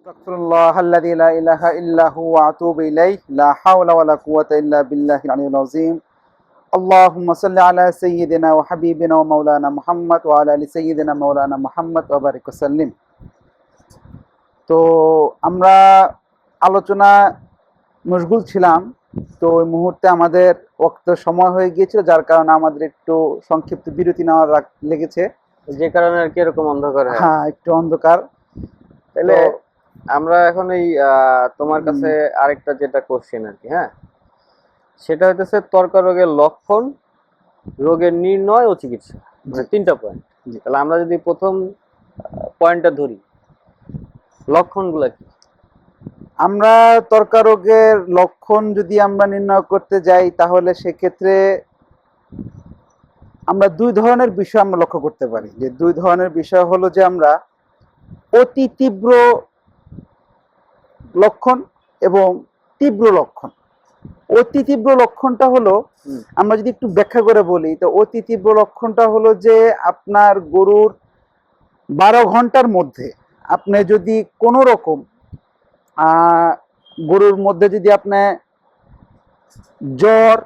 استغفر الله الذي لا اله الا هو واتوب اليه لا حول ولا قوه الا بالله العلي العظيم اللهم صل على سيدنا وحبيبنا ومولانا محمد وعلى ال سيدنا مولانا محمد وبارك وسلم তো আমরা আলোচনা মশগুল ছিলাম তো ওই মুহূর্তে আমাদের ওক্ত সময় হয়ে গিয়েছিল যার কারণে আমাদের একটু সংক্ষিপ্ত বিরতি নেওয়ার রাখ- লেগেছে যে কারণে আর কি এরকম অন্ধকার হয় হ্যাঁ একটু অন্ধকার তাহলে তো- আমরা এখন এই তোমার কাছে আরেকটা যেটা কোশ্চেন আর কি হ্যাঁ? সেটা হইতেছে তর্ক রোগের লক্ষণ রোগের নির্ণয় ও চিকিৎসা। মানে তিনটা পয়েন্ট। তাহলে আমরা যদি প্রথম পয়েন্টটা ধরি লক্ষণগুলো কি? আমরা ত্বকা রোগের লক্ষণ যদি আমরা নির্ণয় করতে যাই তাহলে সেক্ষেত্রে আমরা দুই ধরনের বিষয় আমরা লক্ষ্য করতে পারি। যে দুই ধরনের বিষয় হলো যে আমরা অতি তীব্র লক্ষণ এবং তীব্র লক্ষণ। অতি তীব্র লক্ষণটা হলো আমরা যদি একটু ব্যাখ্যা করে বলি তো অতি তীব্র লক্ষণটা হলো যে আপনার গরুর বারো ঘণ্টার মধ্যে আপনি যদি কোনো রকম গরুর মধ্যে যদি আপনি জ্বর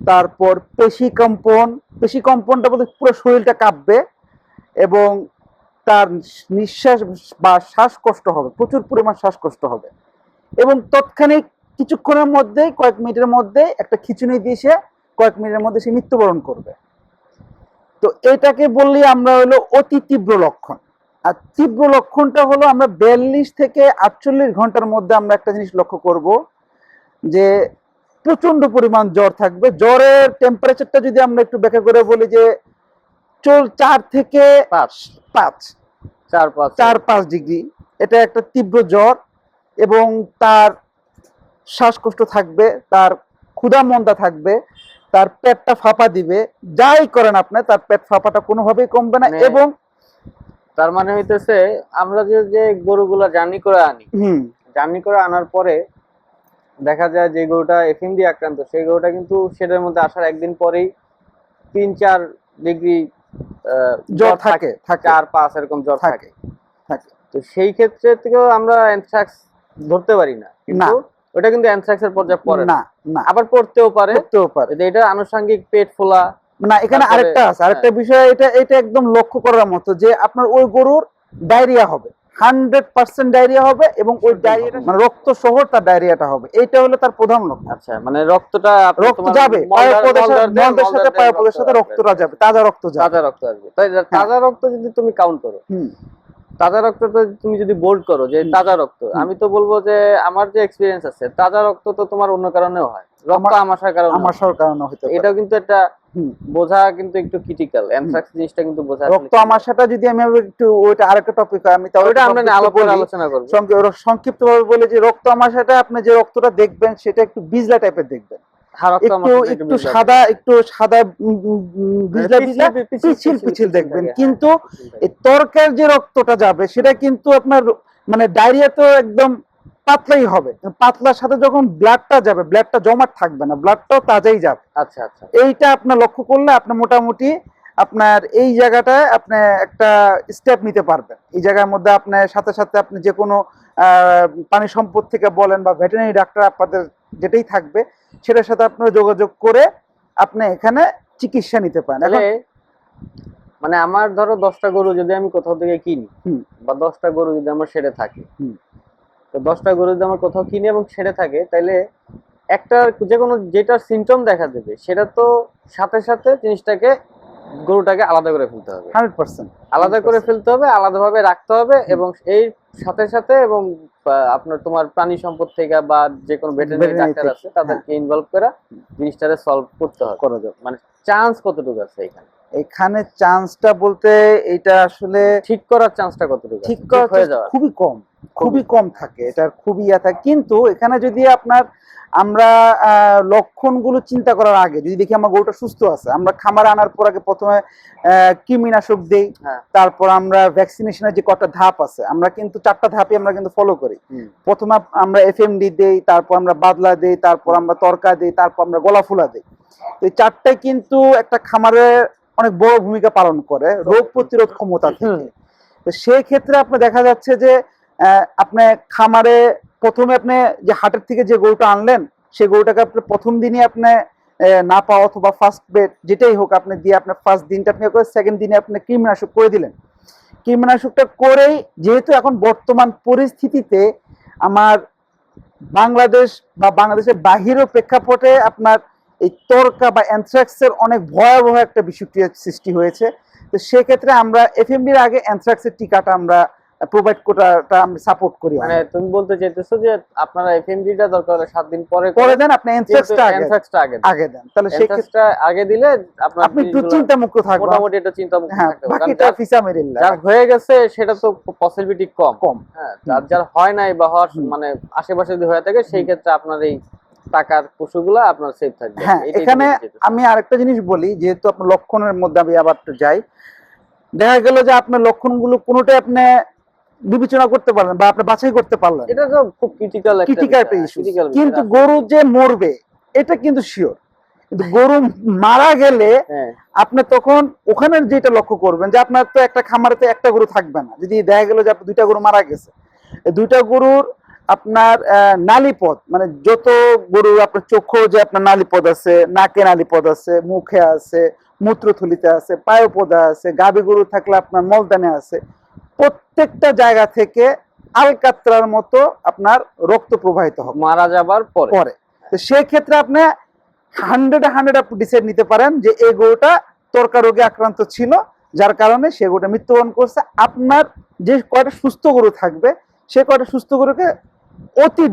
তারপর পেশি কম্পন পেশি কম্পনটা বলতে পুরো শরীরটা কাঁপবে এবং তার নিঃশ্বাস বা শ্বাসকষ্ট হবে, প্রচুর পরিমাণ শ্বাসকষ্ট হবে। এবং তৎক্ষণিক কিছুক্ষণের মধ্যেই, কয়েক মিনিটের মধ্যে একটা খিচুনি দিয়ে সে কয়েক মিনিটের মধ্যে সে মৃত্যুবরণ করবে। তো এটাকে বললি আমরা হলো অতি তীব্র লক্ষণ। আর তীব্র লক্ষণটা হলো আমরা বিয়াল্লিশ থেকে আটচল্লিশ ঘণ্টার মধ্যে আমরা একটা জিনিস লক্ষ্য করব যে প্রচণ্ড পরিমাণ জ্বর থাকবে। জ্বরের টেম্পারেচারটা যদি আমরা একটু ব্যাখ্যা করে বলি যে চার থেকে পাঁচ। পাঁচ। চার পাঁচ। চার পাঁচ ডিগ্রি। এটা একটা তীব্র জ্বর এবং তার শ্বাসকষ্ট থাকবে তার ক্ষুধা মন্দা থাকবে তার পেটটা ফাঁপা দিবে। যাই করেন আপনি তার পেট ফাঁপাটা কোনোভাবেই কমবে না মানে- এবং তার মানে হইতেছে আমরা যে যে গরুগুলা জার্নি করে আনি জার্নি করে আনার পরে দেখা যায় যে গরুটা এফএম দিয়ে আক্রান্ত সেই গরুটা কিন্তু সেটার মধ্যে আসার একদিন পরেই তিন চার ডিগ্রি জ্বর থাকে চার পাঁচ এরকম জ্বর থাকে তো সেই ক্ষেত্রে থেকেও আমরা অ্যানথ্রাক্স ধরতে পারি না। কিন্তু ওটা কিন্তু অ্যানথ্রাক্স এর পর্যায়ে পড়ে না না। না। আবার পড়তেও পারে। পড়তেও পারে। এটা আনুষঙ্গিক পেট ফোলা না এখানে আরেকটা আছে আরেকটা হ্যাঁ। বিষয় এটা এটা একদম লক্ষ্য করার মতো যে আপনার ওই গরুর ডায়রিয়া হবে। হান্ড্রেড পার্সেন্ট ডায়রিয়া হবে এবং ওই ডায়রিয়া ডায়রিয়াটা মানে রক্ত সহ তার ডায়রিয়াটা হবে। এইটা হলো তার প্রধান লক্ষণ আচ্ছা মানে রক্তটা রক্ত যাবে মলদার- সাথে- পায়ুপদের সাথে রক্তটা যাবে তাজা রক্ত যাবে। তাজা রক্ত আসবে। তাই তাজা রক্ত যদি তুমি কাউন্ট করো তাজা রক্তটা তুমি যদি বোল্ড করো যে তাজা রক্ত আমি তো বলব যে আমার যে এক্সপিরিয়েন্স আছে তাজা রক্ত তো তোমার অন্য কারণেও হয়। রক্ত আমাশার কারণে হয়। কারণে হতে এটাও কিন্তু একটা বোঝা কিন্তু একটু ক্রিটিক্যাল অ্যানথ্রাক্স জিনিসটা কিন্তু বোঝা রক্ত সাথে যদি আমি একটু ওইটা আরেকটা টপিক আমি তাহলে ওটা আমরা সংক্ষিপ্ত আলোচনা করব। সংক্ষিপ্ত ভাবে বলে যে রক্ত আমার সাথে আপনি যে রক্তটা দেখবেন সেটা একটু বিজলা টাইপের দেখবেন। রক্ত একটু একটু সাদা একটু সাদা বিজলা বিজলা পিছিল- পিছিল দেখবেন। কিন্তু হ্যাঁ। এই তরকার যে রক্তটা যাবে সেটা কিন্তু আপনার মানে ডায়রিয়া তো একদম পাতলাই হবে। পাতলার সাথে যখন ব্লাডটা যাবে ব্লাডটা জমাট থাকবে না ব্লাডটাও তাজাই যাবে। আচ্ছা আচ্ছা। এইটা আপনার লক্ষ্য করলে আপনি মোটামুটি আপনার এই জায়গাটায় আপনি একটা স্টেপ নিতে পারবেন। এই জায়গার মধ্যে আপনার সাথে সাথে আপনি যে কোনো আহ, পানি সম্পদ থেকে বলেন বা ভেটেরিনারি ডাক্তার আপনাদের যেটাই থাকবে সেটার সাথে আপনারা যোগাযোগ করে আপনি এখানে চিকিৎসা নিতে পারেন। মানে আমার ধরো দশটা গরু যদি আমি কোথাও থেকে কিনি বা দশটা গরু যদি আমার সেরে থাকে। তো দশটা গরু যদি আমার কোথাও কিনি এবং সেরে থাকে তাহলে একটা যে কোনো যেটার সিমটম দেখা দেবে সেটা তো সাথে সাথে জিনিসটাকে গরুটাকে আলাদা করে ফেলতে হবে। হান্ড্রেড পার্সেন্ট আলাদা করে ফেলতে হবে আলাদাভাবে রাখতে হবে এবং এই সাথে সাথে এবং আপনার তোমার প্রাণী সম্পদ থেকে বা যে কোনো ভেটেরিনারি ডাক্তার আছে তাদেরকে ইনভলভ করে জিনিসটারে সলভ করতে হবে। করা যাবে। মানে চান্স কতটুকু আছে এখানে? এখানে চান্সটা বলতে এটা আসলে ঠিক করার চান্সটা কতটুকু ঠিক করা হয়ে খুবই কম। খুবই কম থাকে এটার খুবই ইয়া থাকে। কিন্তু এখানে যদি আপনার আমরা লক্ষণগুলো চিন্তা করার আগে যদি দেখি আমার গরুটা সুস্থ আছে আমরা খামারে আনার পর আগে প্রথমে কৃমিনাশক দেই হ্যাঁ। তারপর আমরা ভ্যাকসিনেশনের যে কটা ধাপ আছে আমরা কিন্তু চারটা ধাপই আমরা কিন্তু ফলো করি। প্রথমে আমরা এফএমডি দেই তারপর আমরা বাদলা দেই তারপর আমরা তরকা দেই তারপর আমরা গলা ফুলা দেই। তো এই চারটাই কিন্তু একটা খামারে অনেক বড় ভূমিকা পালন করে রোগ প্রতিরোধ ক্ষমতা থেকে। তো সেই ক্ষেত্রে আপনার দেখা যাচ্ছে যে আপনি খামারে প্রথমে আপনি যে হাটের থেকে যে গরুটা আনলেন, সেই গরুটাকে আপনি প্রথম দিনই আপনি না পাওয়া অথবা ফার্স্ট বেড যেটাই হোক আপনি দিয়ে আপনার ফার্স্ট দিনটা আপনি করে সেকেন্ড দিনে আপনি কৃমিনাশক করে দিলেন। কৃমিনাশকটা করেই যেহেতু এখন বর্তমান পরিস্থিতিতে আমার বাংলাদেশ বা বাংলাদেশের বাহিরের প্রেক্ষাপটে আপনার এই তর্কা বা অ্যানথ্রাক্সের অনেক ভয়াবহ একটা বিষয়টি সৃষ্টি হয়েছে। তো সেক্ষেত্রে আমরা এফএমবির আগে অ্যানথ্রাক্সের টিকাটা আমরা প্রোভাইড করাটা আমরা সাপোর্ট করি মানে তুমি বলতে চাইতেছো যে আপনারা এফএমডিটা দরকার হলে সাত দিন পরে করে দেন আপনি অ্যানথ্রাক্সটা আগে অ্যানথ্রাক্সটা আগে আগে দেন। তাহলে সেক্ষেত্রে অ্যানথ্রাক্সটা আগে দিলে আপনার আপনি একটু চিন্তা মুক্ত থাকবেন। মোটামুটি এটা চিন্তা মুক্ত হ্যাঁ। বাকিটা ফিসা মেরিল্লা যার হয়ে গেছে সেটা তো পসিবিলিটি কম। কম। হ্যাঁ যার যার হয় নাই বা হওয়ার মানে আশেপাশে যদি হয়ে থাকে সেই ক্ষেত্রে আপনার এই টাকার পশুগুলা আপনার সেফ থাকবে। হ্যাঁ এখানে। আমি আরেকটা জিনিস বলি যেহেতু আপনার লক্ষণের মধ্যে আমি আবার যাই। দেখা গেল যে আপনার লক্ষণগুলো কোনোটাই আপনি বিবেচনা করতে পারলেন বা আপনি বাছাই করতে পারলেন। এটা তো খুব ক্রিটিক্যাল ক্রিটিক্যাল কিন্তু গরু যে মরবে এটা কিন্তু শিওর কিন্তু গরু মারা গেলে হ্যাঁ। আপনি তখন ওখানে যেটা লক্ষ্য করবেন যে আপনার তো একটা খামারেতে একটা গরু থাকবে না। যদি দেখা গেল যে আপনার দুইটা গরু মারা গেছে দুইটা গরুর আপনার নালীপথ মানে যত গরুর আপনার চোখে যে আপনার নালীপথ আছে নাকে নালীপথ আছে মুখে আছে মূত্রথলিতে আছে পায়ুপদা আছে গাভী গরু থাকলে আপনার মলদানে আছে প্রত্যেকটা জায়গা থেকে আলকাত্রার মতো আপনার রক্ত প্রবাহিত হবে। মারা যাবার পরে। পরে। তো সেই ক্ষেত্রে আপনি হান্ড্রেড হান্ড্রেড আপনি ডিসাইড নিতে পারেন যে এই গরুটা তর্কা রোগে আক্রান্ত ছিল যার কারণে সে গরুটা মৃত্যুবরণ করছে। আপনার যে কয়টা সুস্থ গরু থাকবে সে কয়টা সুস্থ গরুকে অতি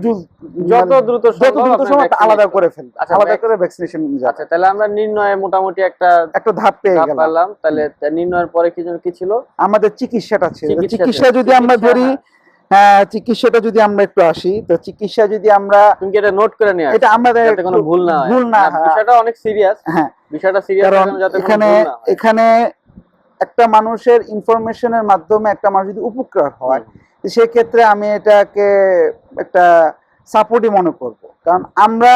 যত দ্রুত যত দ্রুত আপনার সময় আলাদা করে ফেলবে আচ্ছা, আলাদা করে ভ্যাকসিনেশন আচ্ছা তাহলে আমরা নির্ণয়ে মোটামুটি একটা একটা ধাপ পেয়ে গেলাম। তাহলে নির্ণয়ের পরে কি কি ছিল? আমাদের চিকিৎসাটা ছিল। চিকিৎসা যদি আমরা ধরি হ্যাঁ। চিকিৎসাটা যদি আমরা একটু আসি তো চিকিৎসা যদি আমরা তুমি এটা নোট করে নিয়ে এটা আমাদের কোনো ভুল না ভুল না বিষয়টা অনেক সিরিয়াস হ্যাঁ। বিষয়টা সিরিয়াস কারণ যাতে এখানে হয়। এখানে একটা মানুষের ইনফরমেশনের মাধ্যমে একটা মানুষ যদি উপকার হয় সেক্ষেত্রে আমি এটাকে একটা সাপোর্টই মনে করব। কারণ আমরা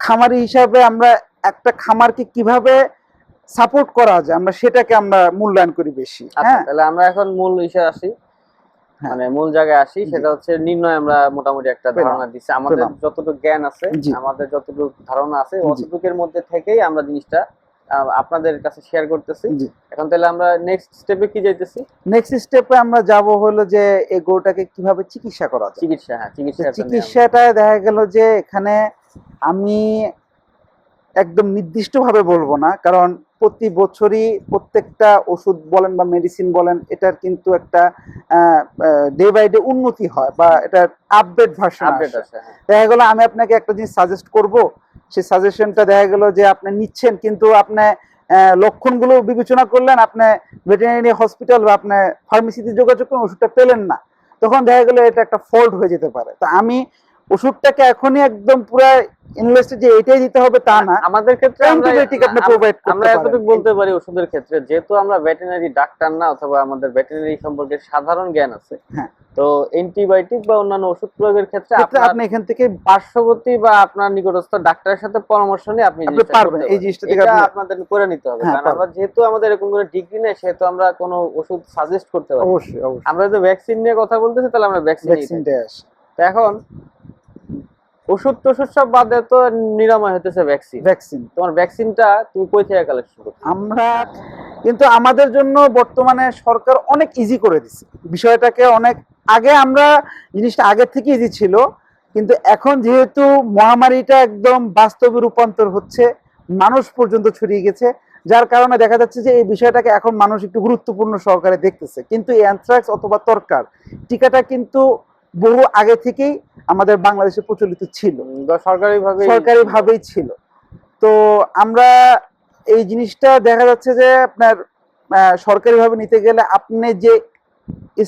খামারি হিসাবে আমরা একটা খামারকে কীভাবে সাপোর্ট করা যায় আমরা সেটাকে আমরা মূল্যায়ন করি বেশি আচ্ছা হ্যাঁ? তাহলে আমরা এখন মূল ইসে আসি। হ্যাঁ। মানে মূল জায়গায় আসি সেটা হচ্ছে নির্ণয় আমরা মোটামুটি একটা ধারণা দিচ্ছি। আমাদের। যতটুকু জ্ঞান আছে আমাদের যতটুকু ধারণা আছে। অতটুকুর মধ্যে থেকেই আমরা জিনিসটা আপনাদের কাছে শেয়ার করতেছি। এখন তাহলে আমরা নেক্সট স্টেপে কি যাইতেছি? নেক্সট স্টেপে আমরা যাব হলো যে এই গরুটাকে কীভাবে চিকিৎসা করা যায়। চিকিৎসা হ্যাঁ চিকিৎসা চিকিৎসাটা দেখা গেল যে এখানে আমি একদম নির্দিষ্টভাবে বলব না কারণ প্রতি বছরই প্রত্যেকটা ওষুধ বলেন বা মেডিসিন বলেন এটার কিন্তু একটা ডে বাই ডে উন্নতি হয় বা এটার আপডেট ভার্সন আপডেট আছে হ্যাঁ। দেখা গেল আমি আপনাকে একটা জিনিস সাজেস্ট করব সেই সাজেশনটা দেখা গেল যে আপনি নিচ্ছেন কিন্তু আপনি লক্ষণগুলো বিবেচনা করলেন আপনি ভেটেরিনারি হসপিটাল বা আপনি ফার্মেসিতে যোগাযোগ করুন ওষুধটা পেলেন না। তখন দেখা গেল এটা একটা ফল্ট হয়ে যেতে পারে। তা আমি ওষুধটাকে এখনই একদম পুরো ইনভেস্টে যে এটাই দিতে হবে তা না। আমাদের ক্ষেত্রে অ্যান্টিবায়োটিক আপনি প্রোভাইড আমরা এতটুকু বলতে পারি ওষুধের ক্ষেত্রে যেহেতু আমরা ভেটেরিনারি ডাক্তার না অথবা আমাদের ভেটেরিনারি সম্পর্কে সাধারণ জ্ঞান আছে হ্যাঁ। তো অ্যান্টিবায়োটিক বা অন্যান্য ওষুধ প্রয়োগের ক্ষেত্রে আপনি এখান থেকে পার্শ্ববর্তী বা আপনার নিকটস্থ ডাক্তারের সাথে পরামর্শ নিয়ে আপনি পারবেন, এই জিনিসটা থেকে আপনি- আপনাদের করে নিতে হবে হ্যাঁ, কারণ আমরা যেহেতু আমাদের এরকম কোনো ডিগ্রি নেই সেহেতু আমরা কোনো ওষুধ সাজেস্ট করতে পারি অবশ্যই অবশ্যই। আমরা যদি ভ্যাকসিন নিয়ে কথা বলতেছি তাহলে আমরা ভ্যাকসিন ভ্যাকসিনটা আসে এখন ওষুধ টষুধ সব বাদে তো নিরাময় হতেছে ভ্যাকসিন ভ্যাকসিন তোমার ভ্যাকসিনটা তুমি কই থেকে কালেকশন করছ? আমরা কিন্তু আমাদের জন্য বর্তমানে সরকার অনেক ইজি করে দিচ্ছে বিষয়টাকে অনেক আগে আমরা জিনিসটা আগের থেকে ইজি ছিল কিন্তু এখন যেহেতু মহামারীটা একদম বাস্তবে রূপান্তর হচ্ছে মানুষ পর্যন্ত ছড়িয়ে গেছে যার কারণে দেখা যাচ্ছে যে এই বিষয়টাকে এখন মানুষ একটু গুরুত্বপূর্ণ সহকারে দেখতেছে। কিন্তু এই অ্যানথ্রাক্স অথবা তরকার টিকাটা কিন্তু বহু আগে থেকেই আমাদের বাংলাদেশে প্রচলিত ছিল। সরকারি ভাবে সরকারি ভাবেই ছিল। তো আমরা এই জিনিসটা দেখা যাচ্ছে যে আপনার সরকারি ভাবে নিতে গেলে আপনি যে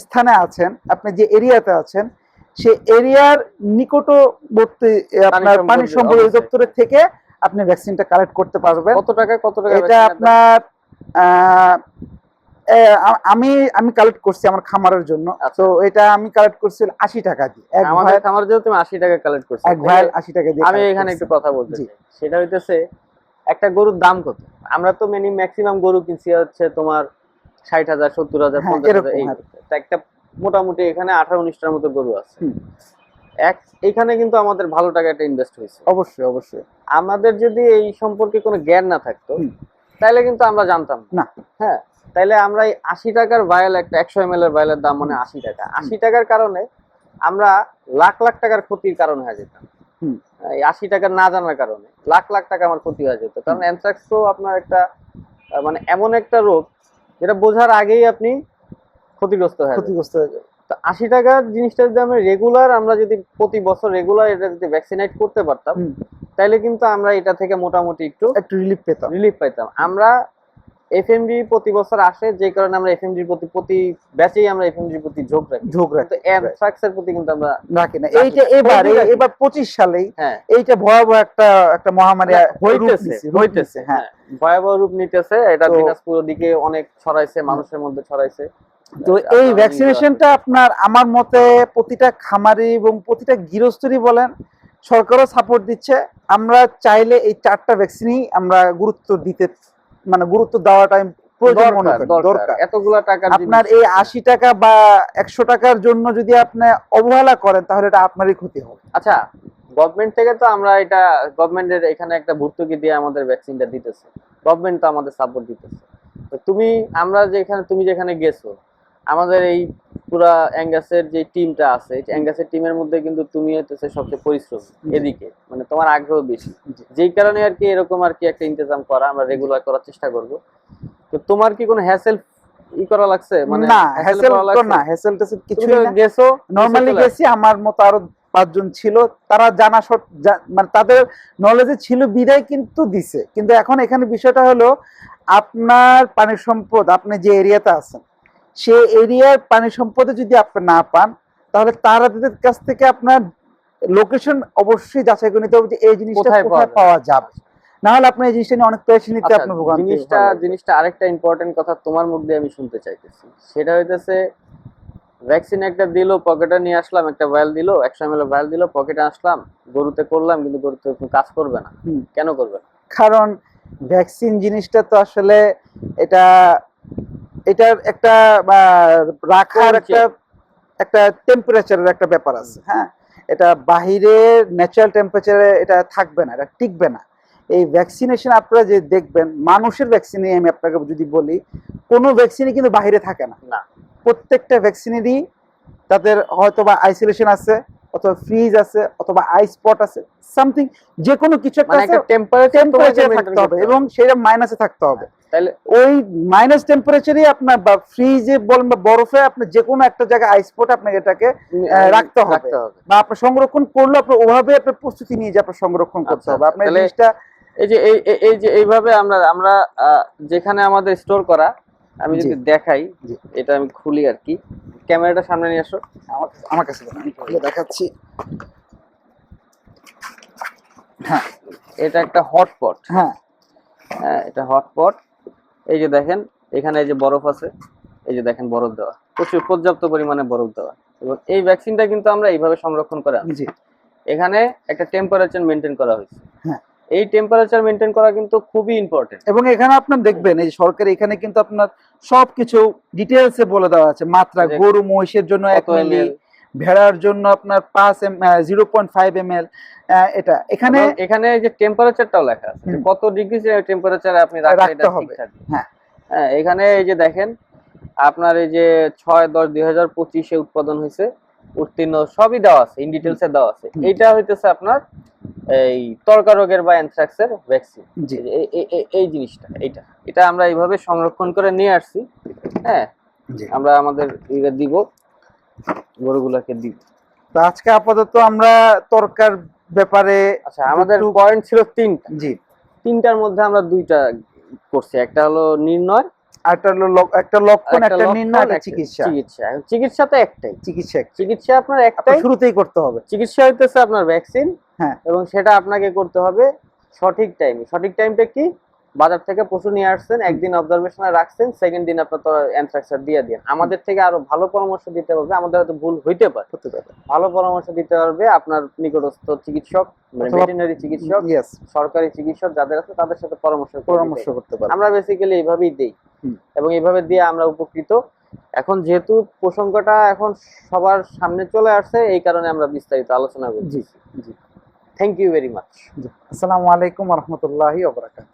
স্থানে আছেন আপনি যে এরিয়াতে আছেন সে এরিয়ার নিকটবর্তী আপনার পানি সম্পদ অধিদপ্তরের থেকে আপনি ভ্যাকসিনটা কালেক্ট করতে পারবেন। কত টাকা কত টাকা এটা আপনার আমি আমি কালেক্ট করছি আমার খামারের জন্য আচ্ছা। তো এটা আমি কালেক্ট করছি আশি টাকা দিয়ে এক ভাই খামার যেহেতু তুমি আশি টাকা কালেক্ট করছ এক ভাই আশি টাকা দিয়ে আমি এখানে। একটু কথা। চাই সেটা হইতেছে একটা গরুর দাম কত আমরা তো মিনি ম্যাক্সিমাম গরু কিনছি হচ্ছে তোমার ষাট হাজার সত্তর হাজার হ্যাঁ, পঞ্চাশ হাজার এরকম, এই। একটা মোটামুটি এখানে আঠারো উনিশটার মতো গরু আছে এক এখানে কিন্তু আমাদের ভালো টাকা একটা ইনভেস্ট হয়েছে অবশ্যই অবশ্যই আমাদের যদি এই সম্পর্কে কোনো জ্ঞান না থাকতো। তাহলে কিন্তু আমরা জানতাম। না হ্যাঁ তাইলে আমরা এই আশি টাকার ভায়াল একটা একশো এম এর ভায়ালের দাম মানে আশি টাকা। আশি টাকার কারণে আমরা লাখ লাখ টাকার ক্ষতির কারণ হয়ে যেতাম। এই আশি টাকার না জানার কারণে লাখ লাখ টাকা আমার ক্ষতি হয়ে যেত। কারণ অ্যানথ্রাক্স তো আপনার একটা মানে এমন একটা রোগ যেটা বোঝার আগেই আপনি ক্ষতিগ্রস্ত হয়ে ক্ষতিগ্রস্ত হয়ে যাবে তো আশি টাকার জিনিসটা যদি আমরা রেগুলার আমরা যদি প্রতি বছর রেগুলার এটা যদি ভ্যাকসিনেট করতে পারতাম তাহলে কিন্তু আমরা এটা থেকে মোটামুটি একটু একটু রিলিফ পেতাম। রিলিফ পাইতাম আমরা এফএমডি প্রতি বছর আসে যে কারণে আমরা এফএমডির প্রতি প্রতি ব্যাচেই আমরা এফএমডির প্রতি ঝোঁক রাখি। ঝোঁক রাখি অ্যানথ্রাক্সের প্রতি কিন্তু আমরা রাখি না। এইটা। এবার। এবার পঁচিশ সালেই হ্যাঁ। এইটা ভয়াবহ একটা একটা মহামারী হইতেছে, হইতেছে, হ্যাঁ। ভয়াবহ রূপ নিতেছে এটা দিনাজপুর দিকে অনেক ছড়াইছে মানুষের মধ্যে ছড়াইছে। তো এই ভ্যাকসিনেশনটা আপনার আমার মতে প্রতিটা খামারি এবং প্রতিটা গৃহস্থরই বলেন সরকারও সাপোর্ট দিচ্ছে। আমরা চাইলে এই চারটা ভ্যাকসিনই আমরা গুরুত্ব দিতে মানে গুরুত্ব দেওয়াটা প্রয়োজন মনে দরকার করি দরকার। দরকার। এতগুলা টাকার আপনার এই। আশি টাকা বা একশো টাকার জন্য যদি আপনি অবহেলা করেন তাহলে এটা আপনারই ক্ষতি হবে। আচ্ছা গভর্নমেন্ট থেকে তো আমরা এটা গভর্নমেন্টের এখানে একটা ভর্তুকি দিয়ে আমাদের ভ্যাকসিনটা দিতেছে। গভর্নমেন্ট তো আমাদের সাপোর্ট দিতেছে। তুমি আমরা যেখানে তুমি যেখানে গেছো আমাদের এই পুরা অ্যাঙ্গাসের যে টিমটা আছে অ্যাঙ্গাসের টিমের মধ্যে কিন্তু তুমি হচ্ছে সবচেয়ে পরিশ্রম এদিকে মানে তোমার আগ্রহ বেশি। যেই কারণে আর কি এরকম আর কি একটা ইন্তজাম করা আমরা রেগুলার করার চেষ্টা করব। তো তোমার কি কোনো হ্যাসেল ই করা লাগছে? মানে না হ্যাসেল তো না হ্যাসেল তো না। গেছো নর্মালি গেছি আমার মতো আরও পাঁচজন ছিল তারা জানা মানে তাদের নলেজে ছিল বিদায় কিন্তু দিছে। কিন্তু এখন এখানে বিষয়টা হলো আপনার পানি সম্পদ আপনি যে এরিয়াতে আছেন সে এরিয়ার পানি সম্পদে যদি আপনি না পান তাহলে তাদের কাছ থেকে আপনার লোকেশন অবশ্যই যাচাই করে নিতে হবে যে এই জিনিসটা কোথায় পাওয়া যাবে। না হলে আপনি এই জিনিসটা নিয়ে অনেক পেরেশানিতে আচ্ছা, আপনার ভোগান্তি জিনিসটা জিনিসটা আরেকটা ইম্পর্টেন্ট কথা তোমার মুখ দিয়ে আমি শুনতে চাইতেছি। সেটা হইতেছে ভ্যাকসিন একটা দিলো পকেটে নিয়ে আসলাম একটা ভায়াল দিলো একশো এম ভায়াল দিলো পকেটে আসলাম গরুতে করলাম কিন্তু গরুতে কাজ করবে না। কেন করবে না? কারণ ভ্যাকসিন জিনিসটা তো আসলে এটা এটার একটা রাখার একটা একটা টেম্পারেচারের একটা ব্যাপার আছে হ্যাঁ? এটা বাহিরে ন্যাচারাল টেম্পারেচারে এটা থাকবে না এটা টিকবে না। এই ভ্যাকসিনেশন আপনারা যে দেখবেন মানুষের ভ্যাকসিনে আমি আপনাকে যদি বলি কোনো ভ্যাকসিনই কিন্তু বাইরে থাকে না। না। প্রত্যেকটা ভ্যাকসিনেরই তাদের হয়তো বা আইসোলেশন আছে অথবা ফ্রিজ আছে অথবা আইস স্পট আছে সামথিং যে কোনো কিছু একটা মানে টেম্পারেচার থাকতে হবে এবং সেটা মাইনাসে থাকতে হবে। তাহলে ওই মাইনাস টেম্পারেচারে আপনার বা ফ্রিজে বলেন বা বরফে আপনি যে কোনো একটা জায়গায় আইস স্পট আপনাকে এটাকে রাখতে হবে। বা আপনার সংরক্ষণ করলে আপনার ওভাবে আপনার প্রস্তুতি নিয়ে যে আপনার সংরক্ষণ করতে আচ্ছা, হবে। আপনার জিনিসটা এই যে এই এই- যে এইভাবে আমরা আমরা যেখানে আমাদের স্টোর করা আমি যদি দেখাই এটা আমি খুলি আর কি। ক্যামেরাটা সামনে নিয়ে আসো। আমার আমার কাছে আমি খুলে দেখাচ্ছি। হ্যাঁ। এটা একটা হটপট হ্যাঁ। হ্যাঁ এটা হটপট এই যে দেখেন এখানে এই যে বরফ আছে এই যে দেখেন বরফ দেওয়া। প্রচুর পর্যাপ্ত পরিমাণে বরফ দেওয়া। এবং এই ভ্যাকসিনটা কিন্তু আমরা এইভাবে সংরক্ষণ করে। জি। এখানে একটা টেম্পারেচার মেনটেন করা হয়েছে। হ্যাঁ। এই টেম্পারেচার মেনটেন করা কিন্তু খুবই ইম্পর্টেন্ট এবং এখানে আপনার দেখবেন এই সরকার এখানে কিন্তু আপনার সবকিছু ডিটেলসে বলে দেওয়া আছে। মাত্রা গরু মহিষের জন্য এক মিলি ভেড়ার জন্য আপনার পাঁচ M zero point five M L এটা। এখানে এখানে যে টেম্পারেচারটাও লেখা আছে কত ডিগ্রি টেম্পারেচারে আপনি রাখতে হবে। হ্যাঁ। হ্যাঁ এখানে এই যে দেখেন আপনার এই যে ছয় দশ দুই হাজার পঁচিশে উৎপাদন হয়েছে উত্তীর্ণ সবই দেওয়া আছে ইন ডিটেলসে দেওয়া আছে। এইটা হইতেছে আপনার এই তর্কা রোগের বা অ্যানথ্রাক্সের ভ্যাকসিন এই- জিনিসটা এইটা। এটা আমরা এইভাবে সংরক্ষণ করে নিয়ে আসছি। হ্যাঁ আমরা আমাদের ইয়ে দিব। গরুগুলোকে দিব। তো আজকে আপাতত আমরা তরকার ব্যাপারে আচ্ছা আমাদের পয়েন্ট ছিল তিনটা। জি। তিনটার মধ্যে আমরা দুইটা করছি। একটা হলো নির্ণয় একটা হলো একটা লক্ষণ নির্ণয় চিকিৎসা। চিকিৎসা। চিকিৎসা তো একটাই। চিকিৎসা চিকিৎসা আপনার আপনার একটাই। শুরুতেই করতে হবে। চিকিৎসা হইতেছে আপনার ভ্যাকসিন হ্যাঁ। এবং সেটা আপনাকে করতে হবে সঠিক টাইমে সঠিক টাইমটা কি? বাজার থেকে পশু নিয়ে আসছেন একদিন অবজারভেশনে রাখছেন সেকেন্ড দিন আপনার তো অ্যানথ্রাক্সার দিয়ে দিন। আমাদের থেকে আরও ভালো পরামর্শ দিতে পারবে আমাদের হয়তো ভুল হইতে পারে। ভালো পরামর্শ দিতে পারবে আপনার নিকটস্থ চিকিৎসক মানে অথবা- ভেটেরিনারি চিকিৎসক সরকারি চিকিৎসক যাদের আছে তাদের সাথে পরামর্শ পরামর্শ করতে পারবে আমরা বেসিক্যালি এইভাবেই দেই। এবং এইভাবে দিয়ে আমরা উপকৃত। এখন যেহেতু প্রসঙ্গটা এখন সবার সামনে চলে আসছে এই কারণে আমরা বিস্তারিত আলোচনা করছি জি। জি থ্যাংক ইউ ভেরি মাচ আসসালামু আলাইকুম রহমতুল্লাহি ওবরাকাত